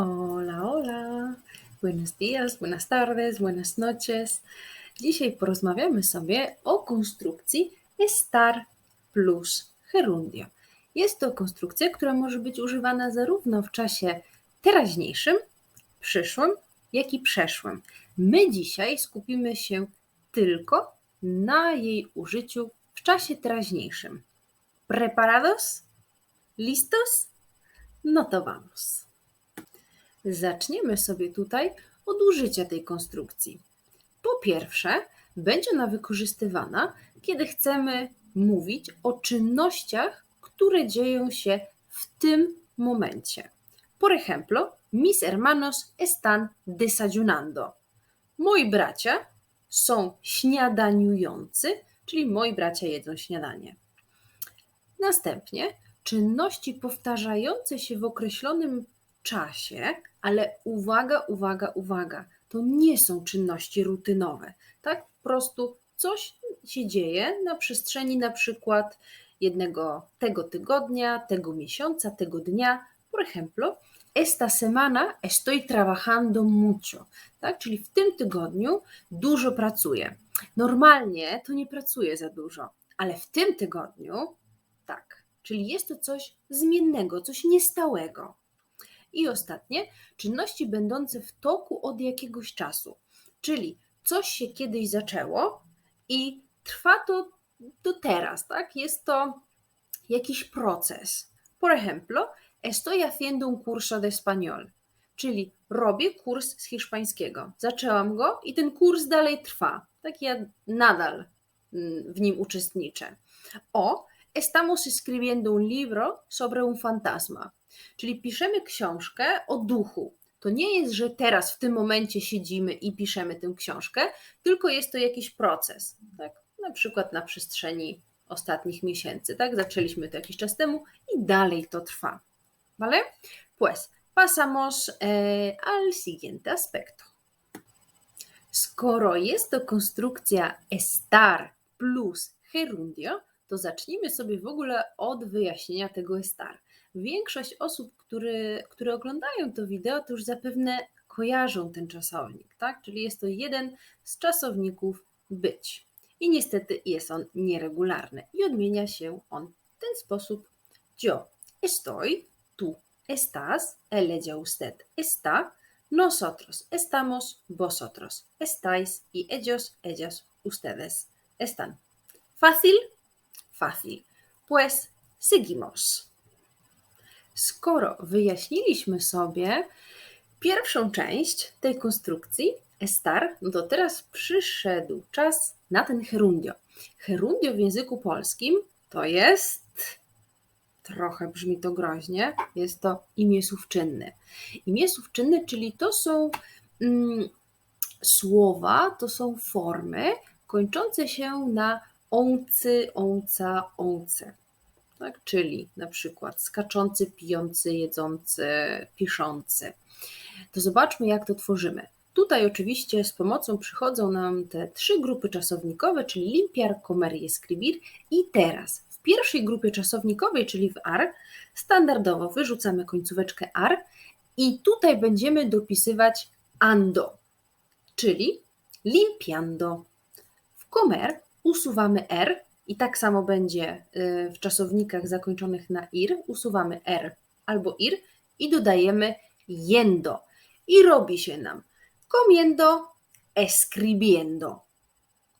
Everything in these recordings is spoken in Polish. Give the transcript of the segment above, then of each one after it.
Hola, hola. Buenos días, buenas tardes, buenas noches. Dzisiaj porozmawiamy sobie o konstrukcji estar plus gerundio. Jest to konstrukcja, która może być używana zarówno w czasie teraźniejszym, przyszłym, jak i przeszłym. My dzisiaj skupimy się tylko na jej użyciu w czasie teraźniejszym. ¿Preparados? ¿Listos? No to vamos. Zaczniemy sobie tutaj od użycia tej konstrukcji. Po pierwsze, będzie ona wykorzystywana, kiedy chcemy mówić o czynnościach, które dzieją się w tym momencie. Por ejemplo, mis hermanos están desayunando. Moi bracia są śniadaniujący, czyli moi bracia jedzą śniadanie. Następnie czynności powtarzające się w określonym czasie, ale uwaga, uwaga, uwaga, to nie są czynności rutynowe. Tak po prostu coś się dzieje na przestrzeni na przykład jednego tego tygodnia, tego miesiąca, tego dnia. Por ejemplo, esta semana estoy trabajando mucho. Tak? Czyli w tym tygodniu dużo pracuję. Normalnie to nie pracuję za dużo, ale w tym tygodniu tak. Czyli jest to coś zmiennego, coś niestałego. I ostatnie, czynności będące w toku od jakiegoś czasu. Czyli coś się kiedyś zaczęło i trwa to do teraz, tak? Jest to jakiś proces. Por ejemplo, estoy haciendo un curso de español, czyli robię kurs z hiszpańskiego. Zaczęłam go i ten kurs dalej trwa. Tak ja nadal mm, w nim uczestniczę. O, estamos escribiendo un libro sobre un fantasma. Czyli piszemy książkę o duchu. To nie jest, że teraz w tym momencie siedzimy i piszemy tę książkę, tylko jest to jakiś proces. Tak? Na przykład na przestrzeni ostatnich miesięcy. Tak? Zaczęliśmy to jakiś czas temu i dalej to trwa. ¿Vale? Pues pasamos eh, al siguiente aspecto. Skoro jest to konstrukcja estar plus gerundio, to zacznijmy sobie w ogóle od wyjaśnienia tego estar. Większość osób, które, które oglądają to wideo, to już zapewne kojarzą ten czasownik, tak? Czyli jest to jeden z czasowników być. I niestety jest on nieregularny i odmienia się on w ten sposób. Yo estoy, tú estás, él, ella, usted está, nosotros estamos, vosotros estáis y ellos, ellas, ustedes están. ¿Fácil? Fácil. Pues seguimos. Skoro wyjaśniliśmy sobie pierwszą część tej konstrukcji, estar, no to teraz przyszedł czas na ten gerundio. Gerundio w języku polskim to jest, trochę brzmi to groźnie, jest to imię słówczynne. Imię słówczynne, czyli to są mm, słowa, to są formy kończące się na oncy, onca, once tak? czyli na przykład skaczący, pijący, jedzący, piszący. To zobaczmy, jak to tworzymy. Tutaj oczywiście z pomocą przychodzą nam te trzy grupy czasownikowe, czyli limpiar, comer i escribir. I teraz w pierwszej grupie czasownikowej, czyli w ar, standardowo wyrzucamy końcóweczkę ar i tutaj będziemy dopisywać ando, czyli limpiando. W comer usuwamy r i tak samo będzie y, w czasownikach zakończonych na ir. Usuwamy r albo ir i dodajemy yendo. I robi się nam comiendo, escribiendo.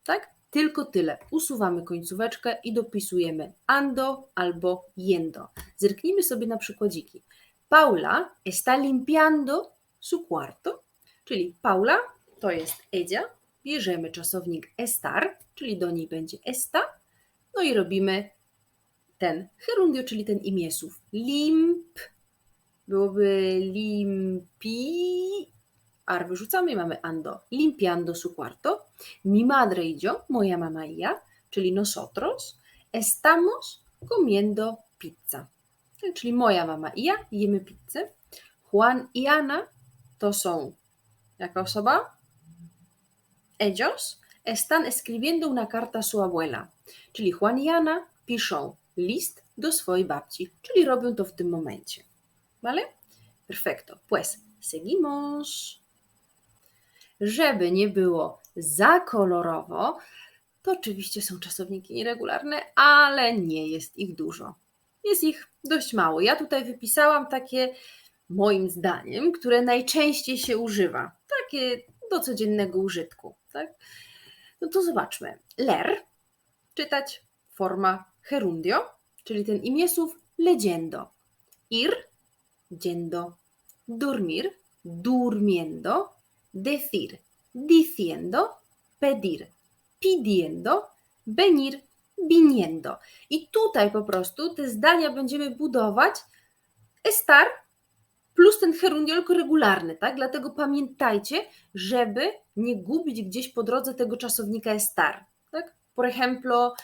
Tak? Tylko tyle. Usuwamy końcóweczkę i dopisujemy ando albo yendo. Zerknijmy sobie na przykładziki. Paula está limpiando su cuarto, czyli Paula to jest ella. Bierzemy czasownik estar, czyli do niej będzie esta no i robimy ten gerundio, czyli ten imiesów. Limp byłoby limpi, ar wyrzucamy, mamy ando. Limpiando su cuarto. Mi madre y yo, moja mama i ja, czyli nosotros, estamos comiendo pizza. Czyli moja mama i ja jemy pizzę. Juan i Ana to są jaka osoba? Ellos están escribiendo una carta a su abuela. Czyli Juan i Anna piszą list do swojej babci, czyli robią to w tym momencie. Vale? Perfecto. Pues seguimos. Żeby nie było za kolorowo, to oczywiście są czasowniki nieregularne, ale nie jest ich dużo. Jest ich dość mało. Ja tutaj wypisałam takie, moim zdaniem, które najczęściej się używa. Takie do codziennego użytku. Tak? No to zobaczmy. Ler, czytać forma gerundio, czyli ten imię słów legendo. Ir, yendo. Dormir, durmiendo. Decir, diciendo. Pedir, pidiendo. Venir, viniendo. I tutaj po prostu te zdania będziemy budować estar plus ten gerundio regularny, tak? Dlatego pamiętajcie, żeby nie gubić gdzieś po drodze tego czasownika estar, tak? Por ejemplo,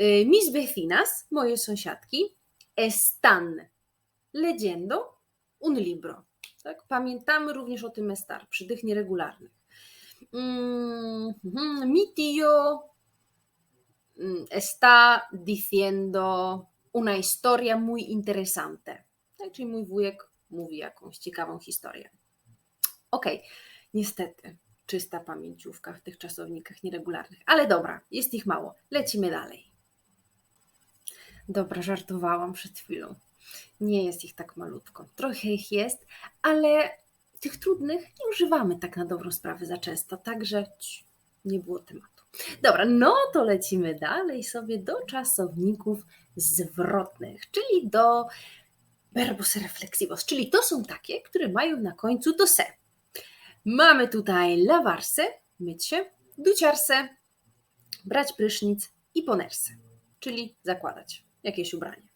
y, mis vecinas, moje sąsiadki, están leyendo un libro. Tak? Pamiętamy również o tym estar przy tych nieregularnych. Mm, mi tío mm, está diciendo una historia muy interesante. Tak? Czyli mój wujek mówi jakąś ciekawą historię. Ok, niestety, czysta pamięciówka w tych czasownikach nieregularnych, ale dobra, jest ich mało. Lecimy dalej. Dobra, żartowałam przed chwilą. Nie jest ich tak malutko. Trochę ich jest, ale tych trudnych nie używamy tak na dobrą sprawę za często, także nie było tematu. Dobra, no to lecimy dalej sobie do czasowników zwrotnych, czyli do verbos reflexivos, czyli to są takie, które mają na końcu to se. Mamy tutaj lavarse, myć się, duciarse, brać prysznic i ponerse, czyli zakładać jakieś ubranie.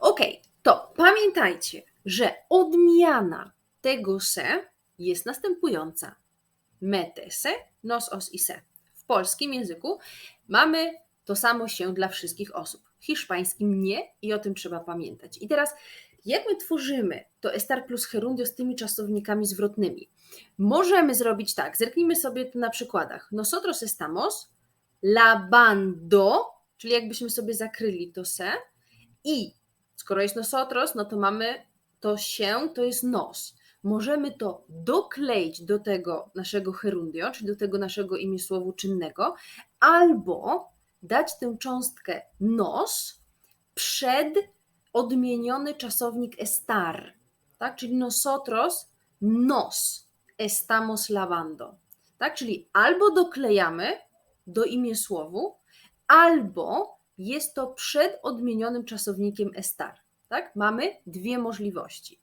Ok, to pamiętajcie, że odmiana tego se jest następująca. Mete se, nos, os i se. W polskim języku mamy to samo się dla wszystkich osób. W hiszpańskim nie i o tym trzeba pamiętać. I teraz jak my tworzymy to estar plus gerundio z tymi czasownikami zwrotnymi? Możemy zrobić tak, zerknijmy sobie to na przykładach. Nosotros estamos lavando, czyli jakbyśmy sobie zakryli to se i skoro jest nosotros, no to mamy to się, to jest nos. Możemy to dokleić do tego naszego gerundio, czyli do tego naszego imiesłowu czynnego, albo dać tę cząstkę nos przed odmieniony czasownik estar, tak? czyli nosotros nos estamos lavando. Tak? Czyli albo doklejamy do imiesłowu, albo jest to przed odmienionym czasownikiem estar. Tak? Mamy dwie możliwości.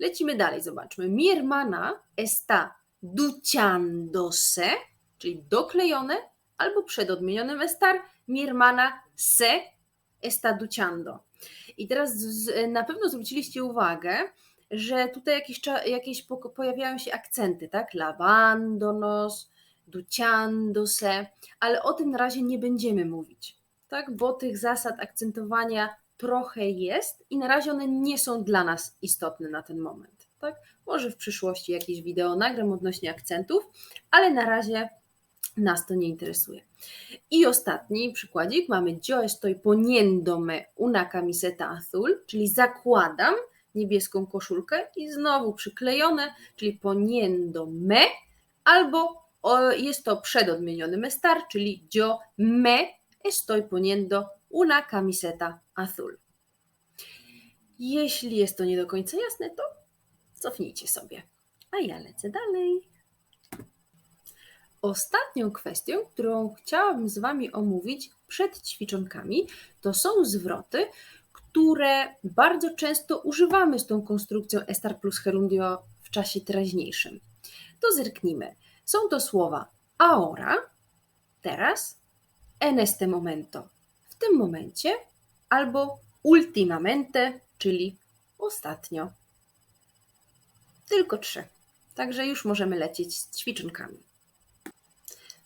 Lecimy dalej, zobaczmy. Mi hermana está duciándose, czyli doklejone, albo przed odmienionym estar. Mi hermana se está duciando. I teraz na pewno zwróciliście uwagę, że tutaj jakieś, jakieś pojawiają się akcenty, tak? Lavandonos, duciandose, ale o tym na razie nie będziemy mówić, tak? Bo tych zasad akcentowania trochę jest i na razie one nie są dla nas istotne na ten moment, tak? Może w przyszłości jakieś wideo nagram odnośnie akcentów, ale na razie nas to nie interesuje. I ostatni przykładzik mamy Yo estoy poniéndome una camiseta azul, czyli zakładam niebieską koszulkę i znowu przyklejone, czyli poniéndome, albo jest to przedodmieniony estar, czyli yo me estoy poniendo una camiseta azul. Jeśli jest to nie do końca jasne, to cofnijcie sobie. A ja lecę dalej. Ostatnią kwestią, którą chciałabym z Wami omówić przed ćwiczonkami, to są zwroty, które bardzo często używamy z tą konstrukcją estar plus gerundio w czasie teraźniejszym. To zerknijmy. Są to słowa ahora, teraz, en este momento, w tym momencie, albo ultimamente, czyli ostatnio. Tylko trzy. Także już możemy lecieć z ćwiczonkami.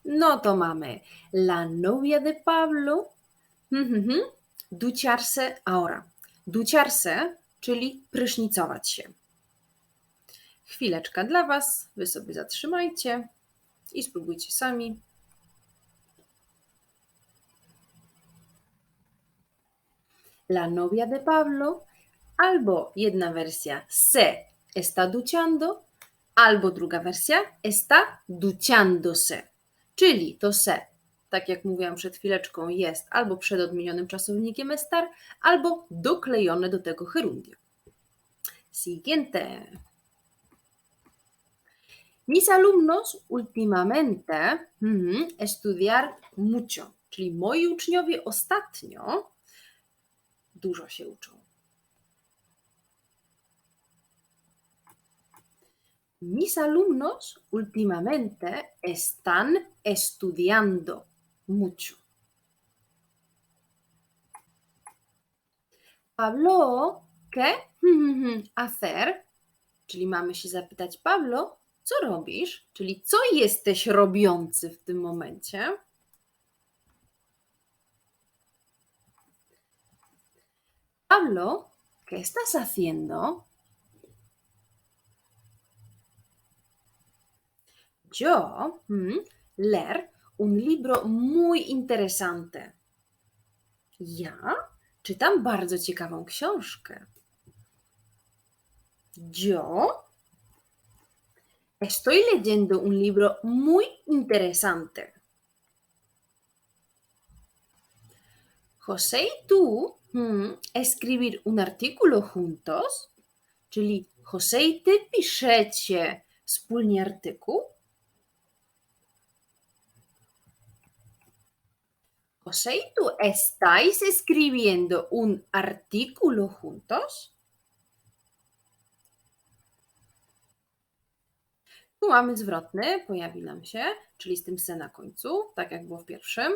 No to mamy La novia de Pablo, mhm, duciarse ahora. Duciarse, czyli prysznicować się. Chwileczka dla Was, Wy sobie zatrzymajcie i spróbujcie sami. La novia de Pablo albo jedna wersja se está duciando, albo druga wersja, está duciándose. Czyli to se, tak jak mówiłam przed chwileczką, jest albo przed odmienionym czasownikiem estar, albo doklejone do tego gerundio. Siguiente. Mis alumnos últimamente mhm, estudiar mucho, czyli moi uczniowie ostatnio dużo się uczą. Mis alumnos últimamente están estudiando mucho. Pablo, ¿qué hacer? Czyli mamy się zapytać, Pablo, co robisz? Czyli co jesteś robiący w tym momencie? Pablo, ¿qué estás haciendo? Yo mm, leer un libro muy interesante. Ja czytam bardzo ciekawą książkę. Yo estoy leyendo un libro muy interesante. José y tú mm, escribir un artículo juntos? Czyli José i ty piszecie wspólnie artykuł? José y tú estáis escribiendo un artículo juntos? Tu mamy zwrotny, pojawi nam się, czyli z tym se na końcu, tak jak było w pierwszym.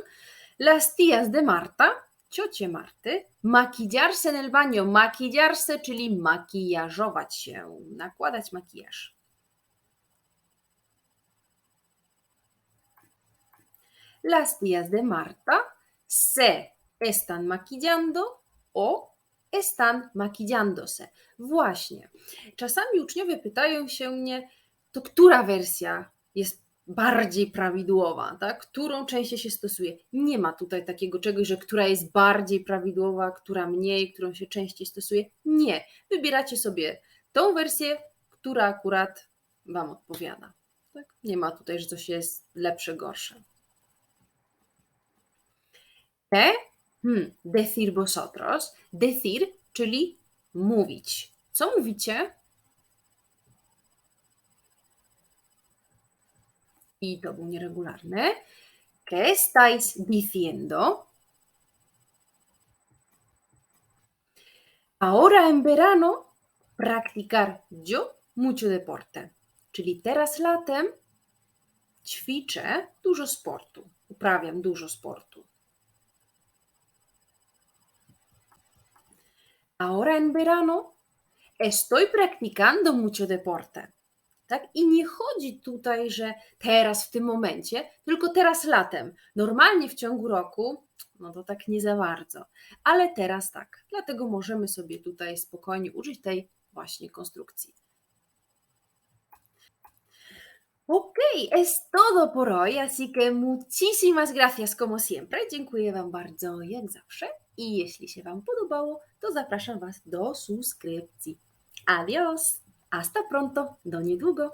Las tías de Marta, ciocie Marty, maquillarse en el baño, maquillarse, czyli makijażować się, nakładać makijaż. Las tías de Marta se están maquillando o están maquillándose. Właśnie. Czasami uczniowie pytają się mnie, to która wersja jest bardziej prawidłowa, tak? którą częściej się stosuje. Nie ma tutaj takiego czegoś, że która jest bardziej prawidłowa, która mniej, którą się częściej stosuje. Nie. Wybieracie sobie tą wersję, która akurat Wam odpowiada. Tak? Nie ma tutaj, że coś jest lepsze, gorsze. Te, hmm, decir vosotros. Decir, czyli mówić. Co mówicie? I to był nieregularny. ¿Qué estáis diciendo? Ahora en verano practicar yo mucho deporte. Czyli teraz latem ćwiczę dużo sportu. Uprawiam dużo sportu. Ahora en verano estoy practicando mucho deporte. Tak? I nie chodzi tutaj, że teraz w tym momencie, tylko teraz latem. Normalnie w ciągu roku, no to tak nie za bardzo, ale teraz tak. Dlatego możemy sobie tutaj spokojnie użyć tej właśnie konstrukcji. Ok, es todo por hoy, así que muchísimas gracias como siempre. Dziękuję Wam bardzo jak zawsze i jeśli się Wam podobało, to zapraszam Was do subskrypcji. Adiós! Hasta pronto, do niedługo.